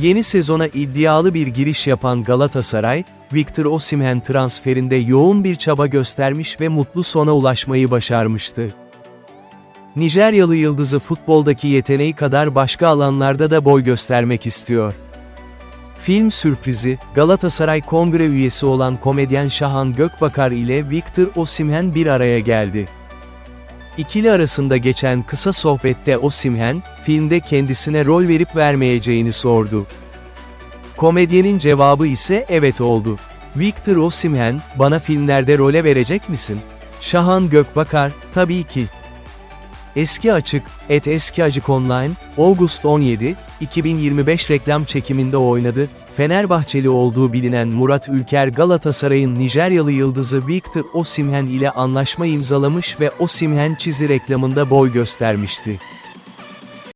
Yeni sezona iddialı bir giriş yapan Galatasaray, Victor Osimhen transferinde yoğun bir çaba göstermiş ve mutlu sona ulaşmayı başarmıştı. Nijeryalı yıldızı futboldaki yeteneği kadar başka alanlarda da boy göstermek istiyor. Film sürprizi, Galatasaray Kongre üyesi olan komedyen Şahan Gökbakar ile Victor Osimhen bir araya geldi. İkili arasında geçen kısa sohbette Osimhen, filmde kendisine rol verip vermeyeceğini sordu. Komedyenin cevabı ise evet oldu. Victor Osimhen, bana filmlerde role verecek misin? Şahan Gökbakar, tabii ki. Eski Açık, et Eski Açık Online, August 17, 2025 reklam çekiminde oynadı, Fenerbahçeli olduğu bilinen Murat Ülker Galatasaray'ın Nijeryalı yıldızı Victor Osimhen ile anlaşma imzalamış ve Osimhen çizi reklamında boy göstermişti.